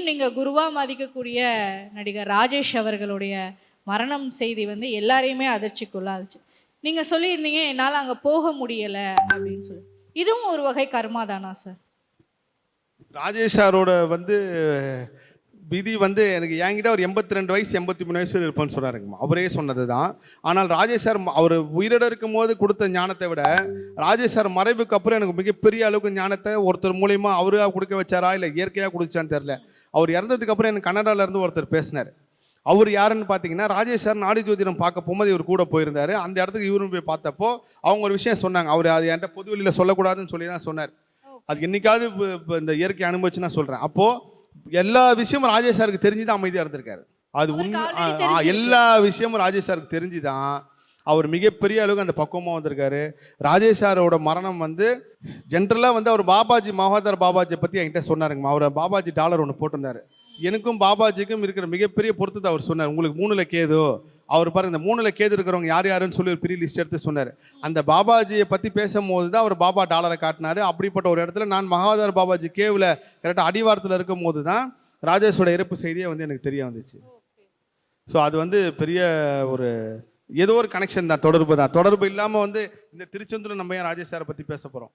நீங்கள் குருவாக மதிக்கக்கூடிய நடிகர் ராஜேஷ் அவர்களுடைய மரணம் செய்தி வந்து எல்லாரையுமே அதிர்ச்சிக்குள்ளாச்சு. நீங்க சொல்லியிருந்தீங்க என்னால அங்க போக முடியல அப்படின்னு சொல்லி. இதுவும் ஒரு வகை கர்மா தானா சார்? ராஜேஷ் சாரோட வந்து விதி வந்து எனக்கு என்கிட்ட ஒரு எண்பத்தி ரெண்டு வயசு எண்பத்தி மூணு வயசு இருப்பேன்னு சொன்னாருங்கம்மா அவரே சொன்னது தான் ஆனால் ராஜேஷ் சார் அவர் உயிரோட இருக்கும் போது கொடுத்த ஞானத்தை விட ராஜேஷ் சார் மறைவுக்கு அப்புறம் எனக்கு மிகப்பெரிய அளவுக்கு ஞானத்தை ஒருத்தர் மூலியமா அவரா கொடுக்க வச்சாரா இல்லை இயற்கையாக கொடுச்சான்னு தெரில அவர் இறந்ததுக்கு அப்புறம் எனக்கு கன்னடால இருந்து ஒருத்தர் பேசினார். அவர் யாருன்னு பார்த்தீங்கன்னா ராஜேஷ் சார் நாடி ஜோதிடம் பார்க்க போகும்போது இவர் கூட போயிருந்தாரு. அந்த இடத்துக்கு இவரும் போய் பார்த்தப்போ அவங்க ஒரு விஷயம் சொன்னாங்க. அவர் அது என்கிட்ட பொது வெளியில் சொல்லக்கூடாதுன்னு சொல்லி தான் சொன்னார் அது என்னைக்காவது இந்த இயற்கை அனுபவிச்சு நான் சொல்கிறேன் அப்போது எல்லா விஷயமும் ராஜேஷ் சாருக்கு தெரிஞ்சு தான் அமைதியாக இருந்திருக்காரு. அது உண்மை. எல்லா விஷயமும் ராஜேஷ் சாருக்கு தெரிஞ்சு தான் அவர் மிகப்பெரிய அளவுக்கு அந்த பக்குவமாக வந்திருக்காரு. ராஜேஷ் சாரோட மரணம் வந்து ஜென்ரலாக வந்து அவர் பாபாஜி மகாதர் பாபாஜியை பற்றி என்கிட்ட சொன்னாருங்கம்மா. அவர் பாபாஜி டாலர் ஒன்று போட்டிருந்தாரு. எனக்கும் பாபாஜிக்கும் இருக்கிற மிகப்பெரிய பொருத்தத்தை அவர் சொன்னார். உங்களுக்கு மூணுல கேது அவர் பாருங்க இந்த மூணுல கேது இருக்கிறவங்க யார் யாருன்னு சொல்லி ஒரு பெரிய லிஸ்ட் எடுத்து சொன்னார். அந்த பாபாஜியை பற்றி பேசும்போது தான் அவர் பாபா டாலரை காட்டினாரு. அப்படிப்பட்ட ஒரு இடத்துல நான் மகாதார் பாபாஜி கேவில் கரெக்டாக அடிவாரத்தில் இருக்கும் போது தான் ராஜேஷோட இறப்பு செய்தியே வந்து எனக்கு தெரிய வந்துச்சு. ஸோ அது வந்து பெரிய ஒரு ஏதோ ஒரு கனெக்ஷன் தான் தொடர்பு தான். தொடர்பு இல்லாமல் வந்து இந்த திருச்செந்தூர் நம்ம ஏன் ராஜேஷ் சாரை பற்றி பேச போகிறோம்